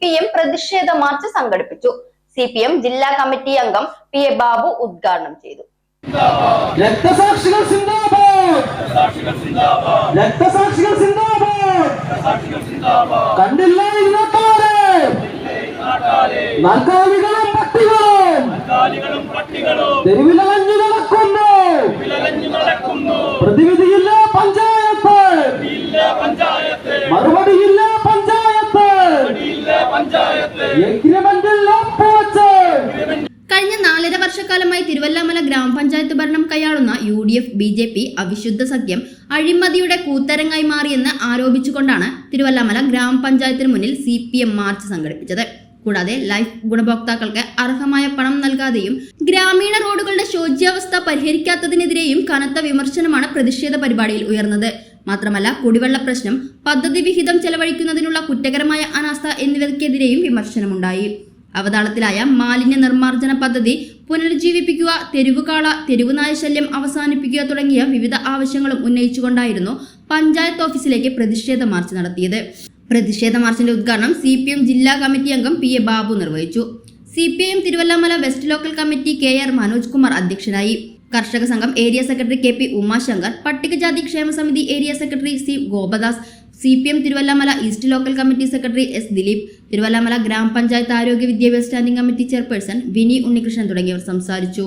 P M പ്രതിഷേധ march സംഘടിപ്പിച്ചു. C P M ജില്ലാ കമ്മിറ്റി അംഗം പി എ ബാബു ഉദ്ഘാടനം ചെയ്തു. രക്തസാക്ഷികൾ കണ്ടില്ല പട്ടികളും! തെരുവിലഞ്ഞു നടക്കുന്നു! കഴിഞ്ഞ നാലര വർഷക്കാലമായി തിരുവല്ലാമല ഗ്രാമപഞ്ചായത്ത് ഭരണം കൈയാളുന്ന U D F B J P അവിശുദ്ധ സഖ്യം അഴിമതിയുടെ കൂത്തരങ്ങായി മാറിയെന്ന് ആരോപിച്ചുകൊണ്ടാണ് തിരുവല്ലാമല ഗ്രാമപഞ്ചായത്തിന് മുന്നിൽ സി പി എം മാർച്ച് സംഘടിപ്പിച്ചത്. കൂടാതെ ലൈഫ് ഗുണഭോക്താക്കൾക്ക് അർഹമായ പണം നൽകാതെയും ഗ്രാമീണ റോഡുകളുടെ ശോച്യാവസ്ഥ പരിഹരിക്കാത്തതിനെതിരെയും കനത്ത വിമർശനമാണ് പ്രതിഷേധ പരിപാടിയിൽ ഉയർന്നത്. മാത്രമല്ല കുടിവെള്ള പ്രശ്നം പദ്ധതി വിഹിതം ചെലവഴിക്കുന്നതിനുള്ള കുറ്റകരമായ അനാസ്ഥ എന്നിവയ്ക്കെതിരെയും വിമർശനമുണ്ടായി. അവതാളത്തിലായ മാലിന്യ നിർമ്മാർജന പദ്ധതി പുനരുജ്ജീവിപ്പിക്കുക തെരുവുകാള തെരുവുനായ ശല്യം അവസാനിപ്പിക്കുക തുടങ്ങിയ വിവിധ ആവശ്യങ്ങളും ഉന്നയിച്ചുകൊണ്ടായിരുന്നു പഞ്ചായത്ത് ഓഫീസിലേക്ക് പ്രതിഷേധ മാർച്ച് നടത്തിയത്. പ്രതിഷേധ മാർച്ചിന്റെ ഉദ്ഘാടനം സി പി എം ജില്ലാ കമ്മിറ്റി അംഗം പി എ ബാബു നിർവഹിച്ചു. C P I M Thiruvallamala west local committee K R Manoj Kumar അധ്യക്ഷനായി. കർഷക സംഘം area secretary K P Umashankar പട്ടികജാതി ക്ഷേമ സമിതി area secretary C Gopadas C P M Thiruvallamala east local committee secretary S Dileep Thiruvallamala ഗ്രാമപഞ്ചായത്ത് ആരോഗ്യ വിദ്യാഭ്യാസ standing committee chairperson Vini Unnikrishnan തുടങ്ങിയവർ സംസാരിച്ചു.